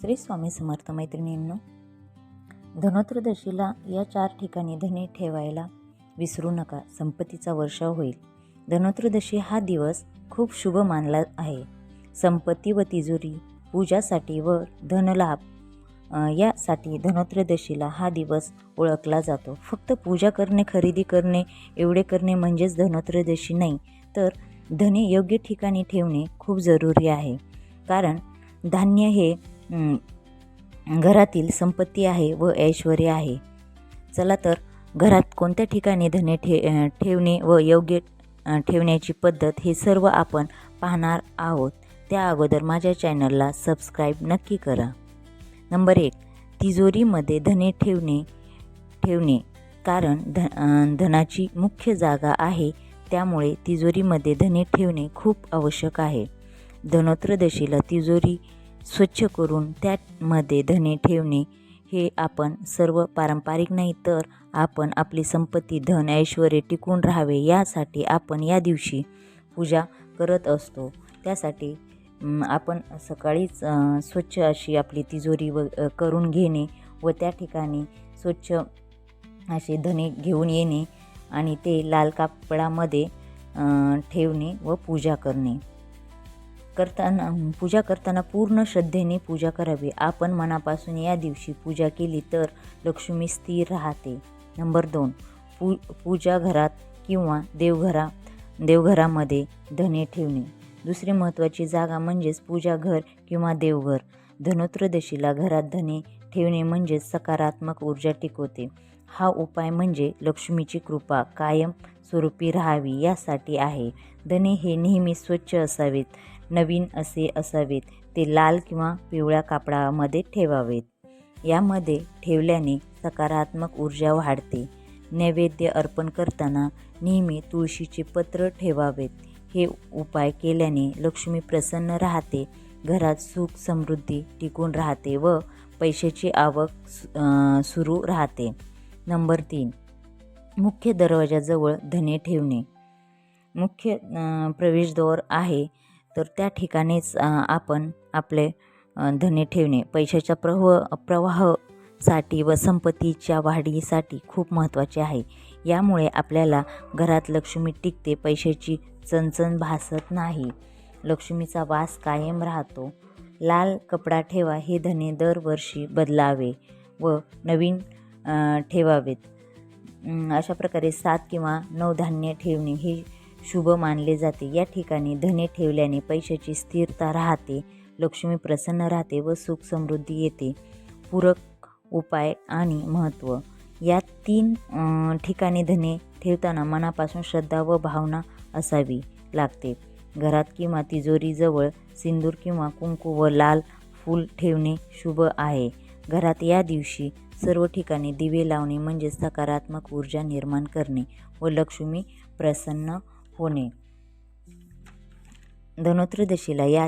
श्री स्वामी समर्थ मैत्रिणींनो धनोत्रदशीला या चार ठिकाणी धने ठेवायला विसरू नका. संपत्तीचा वर्षाव होईल. धनोत्रदशी हा दिवस खूप शुभ मानला आहे. संपत्ती व तिजोरी पूजासाठी व धनलाभ यासाठी धनोत्रदशीला हा दिवस ओळखला जातो. फक्त पूजा करणे खरेदी करणे एवढे करणे म्हणजेच धनोत्रदशी नाही तर धने योग्य ठिकाणी ठेवणे खूप जरुरी आहे. कारण धान्य हे घरातील संपत्ती आहे व ऐश्वर आहे. चला तर घरात कोणत्या ठिकाणी धने ठे ठेवणे व योग्य ठेवण्याची पद्धत हे सर्व आपण पाहणार आहोत. त्या अगोदर माझ्या चॅनलला सबस्क्राईब नक्की करा. नंबर एक तिजोरीमध्ये धने ठेवणे ठेवणे कारण ध धनाची मुख्य जागा आहे. त्यामुळे तिजोरीमध्ये धने ठेवणे खूप आवश्यक आहे. धनोत्रदशीला तिजोरी स्वच्छ करून त्यामध्ये धने ठेवणे हे आपण सर्व पारंपरिक नाही तर आपण आपली संपत्ती धन ऐश्वर टिकून राहावे यासाठी आपण या दिवशी पूजा करत असतो. त्यासाठी आपण सकाळीच स्वच्छ अशी आपली तिजोरी व करून घेणे व त्या ठिकाणी स्वच्छ असे धने घेऊन येणे आणि ते लाल कापडामध्ये ठेवणे व पूजा करणे. करताना पूजा करताना पूर्ण श्रद्धेने पूजा करावी. आपण मनापासून या दिवशी पूजा केली तर लक्ष्मी स्थिर राहते. नंबर दोन पू पूजा घरात किंवा देवघरा देवघरामध्ये धने ठेवणे. दुसरी महत्त्वाची जागा म्हणजेच पूजा घर किंवा देवघर. धनोत्रदशीला घरात धने ठेवणे म्हणजेच सकारात्मक ऊर्जा टिकवते. हा उपाय म्हणजे लक्ष्मीची कृपा कायम स्वरूपी राहावी यासाठी आहे. धने हे नेहमी स्वच्छ असावेत. नवीन असे असावेत. ते लाल किंवा पिवळ्या कापडामध्ये ठेवावेत. यामध्ये ठेवल्याने सकारात्मक ऊर्जा वाढते. नैवेद्य अर्पण करताना नेहमी तुळशीचे पत्र ठेवावेत. हे उपाय केल्याने लक्ष्मी प्रसन्न राहते. घरात सुख समृद्धी टिकून राहते व पैशाची आवक सुरू राहते. नंबर तीन. मुख्य दरवाजाजवळ धने ठेवणे. मुख्य प्रवेशद्वार आहे. तर त्या ठिकाणीच आपण आपले धने ठेवणे. पैशाच्या प्रव प्रवाहासाठी व संपत्तीच्या वाढीसाठी खूप महत्त्वाचे आहे. यामुळे आपल्याला घरात लक्ष्मी टिकते पैशाची चणचण भासत नाही. लक्ष्मीचा वास कायम राहतो. लाल कपडा ठेवा हे धने दरवर्षी बदलावे व नवीन ठेवावेत. अशा प्रकारे सात किंवा नऊ धान्य ठेवणे हे शुभ मानले जाते. या ठिकाणी धने ठेवल्याने पैशाची स्थिरता राहते लक्ष्मी प्रसन्न राहते व सुख समृद्धी येते. पूरक उपाय आणि महत्त्व या तीन ठिकाणी धने ठेवताना मनापासून श्रद्धा व भावना असावी लागते. घरात किंवा तिजोरीजवळ सिंदूर किंवा कुंकू व लाल फूल ठेवणे शुभ आहे. घरात या दिवशी सर्व ठिकाणी दिवे लावणे म्हणजे सकारात्मक ऊर्जा निर्माण करणे व लक्ष्मी प्रसन्न होणे धनोत्रदशीला या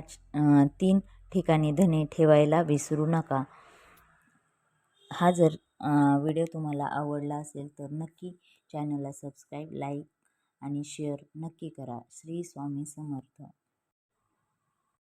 तीन ठिकाणी धने ठेवायला विसरू नका. हा जर व्हिडिओ तुम्हाला आवडला असेल तर नक्की चॅनलला सबस्क्राईब लाईक आणि शेअर नक्की करा. श्री स्वामी समर्थ.